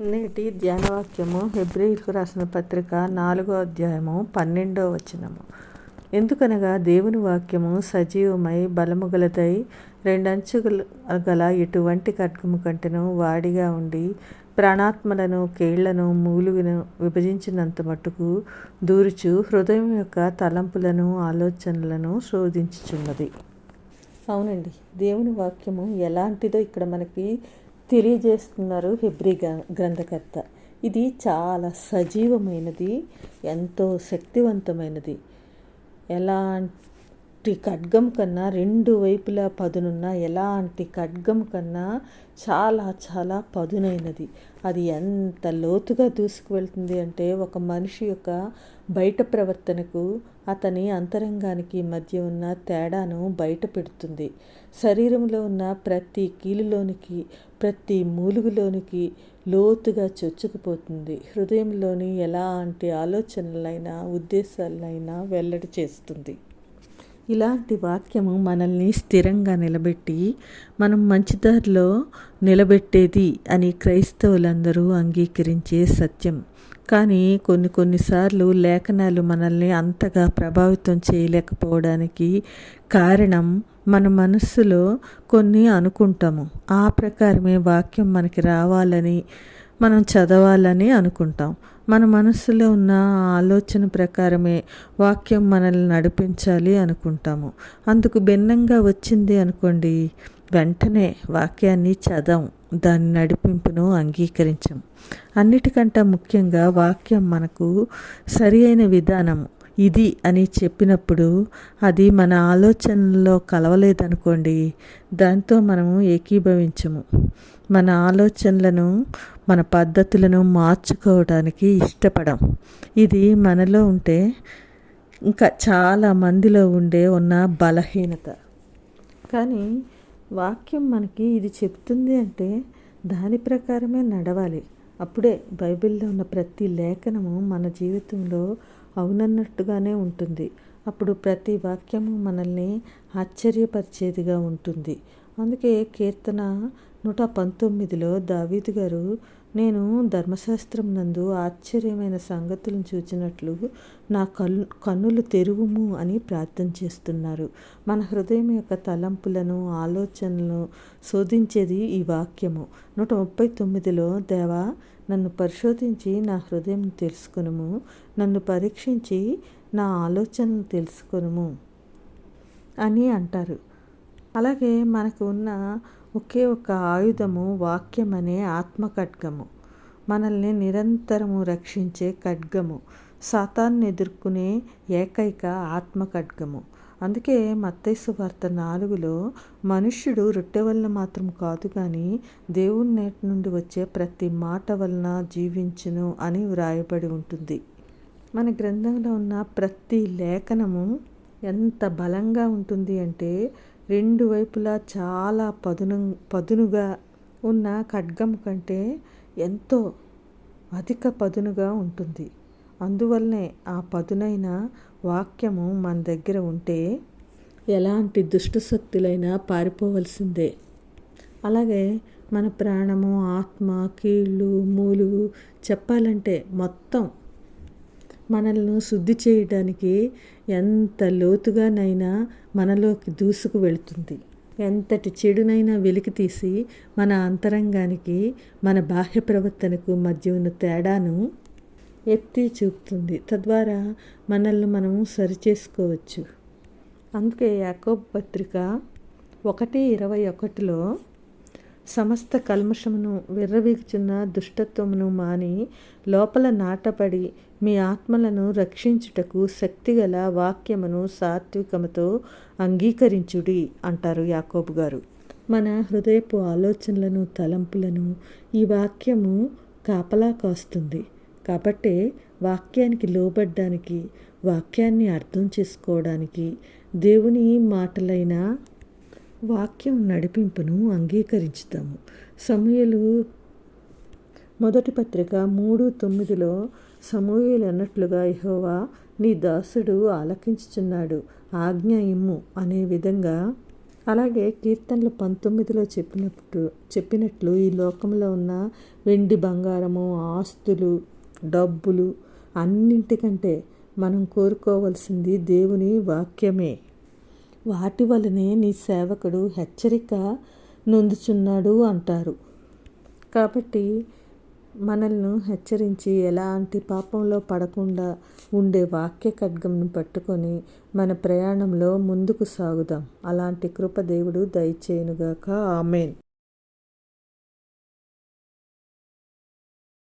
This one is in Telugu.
నేటి ధ్యానవాక్యము హెబ్రిల్కు రాసిన పత్రిక నాలుగో అధ్యాయము పన్నెండో వచనము. ఎందుకనగా దేవుని వాక్యము సజీవమై బలము గలదై రెండంచు గల ఎటువంటి ఖడ్గము కంటెను వాడిగా ఉండి ప్రాణాత్మలను కేళ్ళను మూలుగును విభజించినంత మట్టుకు దూరుచు హృదయం యొక్క తలంపులను ఆలోచనలను శోధించుచున్నది. అవునండి. దేవుని వాక్యము ఎలాంటిదో ఇక్కడ మనకి తెలియజేస్తున్నారు హెబ్రి గ్రంథకర్త. ఇది చాలా సజీవమైనది ఎంతో శక్తివంతమైనది. ఒకటి ఖడ్గం కన్నా రెండు వైపులా పదునున్న ఎలాంటి ఖడ్గం కన్నా చాలా చాలా పదునైనది. అది ఎంత లోతుగా దూసుకువెళ్తుంది అంటే ఒక మనిషి యొక్క బయట ప్రవర్తనకు అతని అంతరంగానికి మధ్య ఉన్న తేడాను బయట పెడుతుంది. శరీరంలో ఉన్న ప్రతి కీలులోనికి ప్రతి మూలుగులోనికి లోతుగా చొచ్చుకుపోతుంది. హృదయంలోని ఎలాంటి ఆలోచనలైనా ఉద్దేశాలైనా వెల్లడి చేస్తుంది. ఇలాంటి వాక్యము మనల్ని స్థిరంగా నిలబెట్టి మనం మంచిదారిలో నిలబెట్టేది అని క్రైస్తవులందరూ అంగీకరించే సత్యం. కానీ కొన్ని కొన్నిసార్లు లేఖనాలు మనల్ని అంతగా ప్రభావితం చేయలేకపోవడానికి కారణం మన మనస్సులో కొన్ని అనుకుంటాము. ఆ ప్రకారమే వాక్యం మనకి రావాలని మనం చదవాలని అనుకుంటాం. మన మనసులో ఉన్న ఆలోచన ప్రకారమే వాక్యం మనల్ని నడిపించాలి అనుకుంటాము. అందుకు భిన్నంగా వచ్చింది అనుకోండి వెంటనే వాక్యాన్ని చదవం దాని నడిపింపును అంగీకరించం. అన్నిటికంటే ముఖ్యంగా వాక్యం మనకు సరి అయిన విధానం ఇది అని చెప్పినప్పుడు అది మన ఆలోచనల్లో కలవలేదనుకోండి దాంతో మనము ఏకీభవించము. మన ఆలోచనలను మన పద్ధతులను మార్చుకోవడానికి ఇష్టపడం. ఇది మనలో ఉంటే ఇంకా చాలా మందిలో ఉండే ఉన్న బలహీనత. కానీ వాక్యం మనకి ఇది చెప్తుంది అంటే దాని ప్రకారమే నడవాలి. అప్పుడే బైబిల్లో ఉన్న ప్రతి లేఖనము మన జీవితంలో అవునన్నట్టుగానే ఉంటుంది. అప్పుడు ప్రతి వాక్యము మనల్ని ఆశ్చర్యపరిచేదిగా ఉంటుంది. అందుకే కీర్తన నూట పంతొమ్మిదిలో దావీదు గారు నేను ధర్మశాస్త్రం నందు ఆశ్చర్యమైన సంగతులను చూచినట్లు నా కళ్ళు కన్నులు తెరువుము అని ప్రార్థన చేస్తున్నారు. మన హృదయం యొక్క తలంపులను ఆలోచనలను శోధించేది ఈ వాక్యము. నూట ముప్పై తొమ్మిదిలో దేవా నన్ను పరిశోధించి నా హృదయం తెలుసుకునుము. నన్ను పరీక్షించి నా ఆలోచనలు తెలుసుకునుము అని అంటారు. అలాగే మనకు ఉన్న ఒకే ఒక ఆయుధము వాక్యం అనే ఆత్మ ఖడ్గము మనల్ని నిరంతరము రక్షించే ఖడ్గము. సాతాన్ని ఎదుర్కొనే ఏకైక ఆత్మ ఖడ్గము అందుకే మత్తైసు వార్త నాలుగులో మనుష్యుడు రొట్టె వలన మాత్రం కాదు కానీ దేవుని నేటి నుండి వచ్చే ప్రతి మాట వలన జీవించును అని వ్రాయబడి ఉంటుంది. మన గ్రంథంలో ఉన్న ప్రతి లేఖనము ఎంత బలంగా ఉంటుంది అంటే రెండు వైపులా చాలా పదును పదునుగా ఉన్న ఖడ్గం కంటే ఎంతో అధిక పదునుగా ఉంటుంది. అందువల్లనే ఆ పదునైన వాక్యము మన దగ్గర ఉంటే ఎలాంటి దుష్టశక్తులైనా పారిపోవలసిందే. అలాగే మన ప్రాణము ఆత్మ కీళ్ళు మూలుగు చెప్పాలంటే మొత్తం మనల్ని శుద్ధి చేయడానికి ఎంత లోతుగానైనా మనలోకి దూసుకు వెళుతుంది. ఎంతటి చెడునైనా వెలికి తీసి మన అంతరంగానికి మన బాహ్య ప్రవర్తనకు మధ్య ఉన్న తేడాను ఎత్తి చూపుతుంది. తద్వారా మనల్ని మనం సరిచేసుకోవచ్చు. అందుకే యాకోబ్ పత్రిక ఒకటి ఇరవై ఒకటిలో సమస్త కల్మషమును విర్రవీగుచున్న దుష్టత్వమును మాని లోపల నాటపడి మీ ఆత్మలను రక్షించుటకు శక్తిగల వాక్యమును సాత్వికముతో అంగీకరించుడి అంటారు యాకోబు గారు. మన హృదయపు ఆలోచనలను తలంపులను ఈ వాక్యము కాపలా కాస్తుంది. కాబట్టే వాక్యానికి లోబడ్డానికి వాక్యాన్ని అర్థం చేసుకోవడానికి దేవుని మాటలైన వాక్యం నడిపింపును అంగీకరించుతాము. సమూహలు మొదటి పత్రిక మూడు తొమ్మిదిలో సమూహలు అన్నట్లుగా యహోవా నీ దాసుడు ఆలకించుచున్నాడు. ఆజ్ఞ ఇమ్ము అనే విధంగా అలాగే కీర్తనలు పంతొమ్మిదిలో చెప్పినట్టు చెప్పినట్లు ఈ లోకంలో ఉన్న వెండి బంగారము ఆస్తులు డబ్బులు అన్నింటికంటే మనం కోరుకోవలసింది దేవుని వాక్యమే. వాటి వలనే నీ సేవకుడు హెచ్చరిక నొందుచున్నాడు అంటారు. కాబట్టి మనల్ని హెచ్చరించి ఎలాంటి పాపంలో పడకుండా ఉండే వాక్య ఖడ్గంను పట్టుకొని మన ప్రయాణంలో ముందుకు సాగుదాం. అలాంటి కృప దేవుడు దయచేయునుగాక. ఆమెన్.